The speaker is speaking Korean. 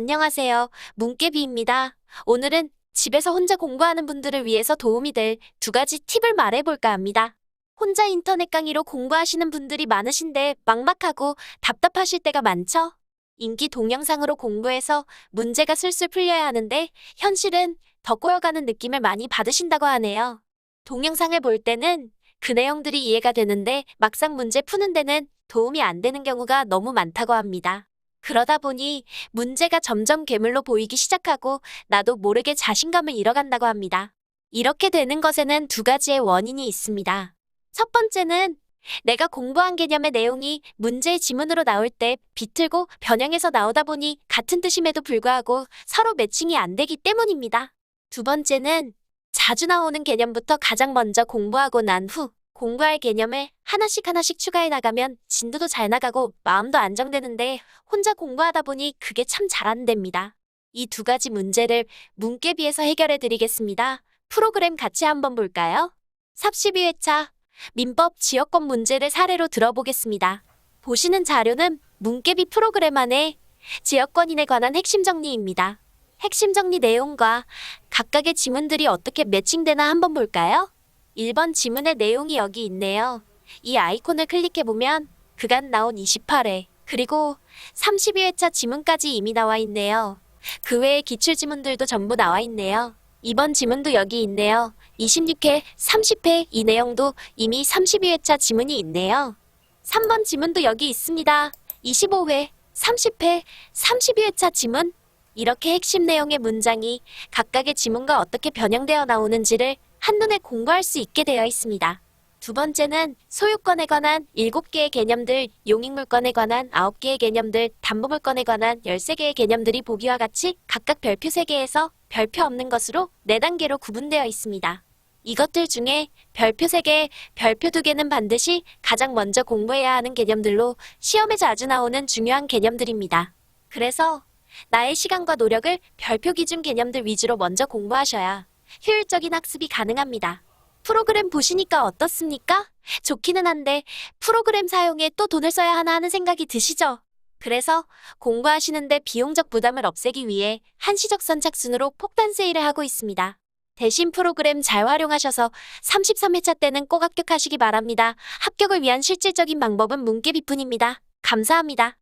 안녕하세요. 문깨비입니다. 오늘은 집에서 혼자 공부하는 분들을 위해서 도움이 될 두 가지 팁을 말해볼까 합니다. 혼자 인터넷 강의로 공부하시는 분들이 많으신데 막막하고 답답하실 때가 많죠? 인기 동영상으로 공부해서 문제가 슬슬 풀려야 하는데 현실은 더 꼬여가는 느낌을 많이 받으신다고 하네요. 동영상을 볼 때는 그 내용들이 이해가 되는데 막상 문제 푸는 데는 도움이 안 되는 경우가 너무 많다고 합니다. 그러다 보니 문제가 점점 괴물로 보이기 시작하고 나도 모르게 자신감을 잃어간다고 합니다. 이렇게 되는 것에는 두 가지의 원인이 있습니다. 첫 번째는 내가 공부한 개념의 내용이 문제의 지문으로 나올 때 비틀고 변형해서 나오다 보니 같은 뜻임에도 불구하고 서로 매칭이 안 되기 때문입니다. 두 번째는 자주 나오는 개념부터 가장 먼저 공부하고 난 후 공부할 개념을 하나씩 하나씩 추가해 나가면 진도도 잘 나가고 마음도 안정되는데 혼자 공부하다 보니 그게 참 잘 안 됩니다. 이 두 가지 문제를 문깨비에서 해결해 드리겠습니다. 프로그램 같이 한번 볼까요? 삽 12회차 민법 지역권 문제를 사례로 들어보겠습니다. 보시는 자료는 문깨비 프로그램 안에 지역권인에 관한 핵심 정리입니다. 핵심 정리 내용과 각각의 지문들이 어떻게 매칭되나 한번 볼까요? 1번 지문의 내용이 여기 있네요. 이 아이콘을 클릭해보면 그간 나온 28회, 그리고 32회차 지문까지 이미 나와 있네요. 그 외의 기출 지문들도 전부 나와 있네요. 이번 지문도 여기 있네요. 26회, 30회 이 내용도 이미 32회차 지문이 있네요. 3번 지문도 여기 있습니다. 25회, 30회, 32회차 지문. 이렇게 핵심 내용의 문장이 각각의 지문과 어떻게 변형되어 나오는지를 한눈에 공부할 수 있게 되어 있습니다. 두 번째는 소유권에 관한 7개의 개념들, 용익물권에 관한 9개의 개념들, 담보물권에 관한 13개의 개념들이 보기와 같이 각각 별표 3개에서 별표 없는 것으로 4단계로 구분되어 있습니다. 이것들 중에 별표 3개, 별표 2개는 반드시 가장 먼저 공부해야 하는 개념들로 시험에 자주 나오는 중요한 개념들입니다. 그래서 나의 시간과 노력을 별표 기준 개념들 위주로 먼저 공부하셔야 효율적인 학습이 가능합니다. 프로그램 보시니까 어떻습니까? 좋기는 한데 프로그램 사용에 또 돈을 써야 하나 하는 생각이 드시죠? 그래서 공부하시는데 비용적 부담을 없애기 위해 한시적 선착순으로 폭탄 세일을 하고 있습니다. 대신 프로그램 잘 활용하셔서 33회차 때는 꼭 합격하시기 바랍니다. 합격을 위한 실질적인 방법은 문개비뿐입니다. 감사합니다.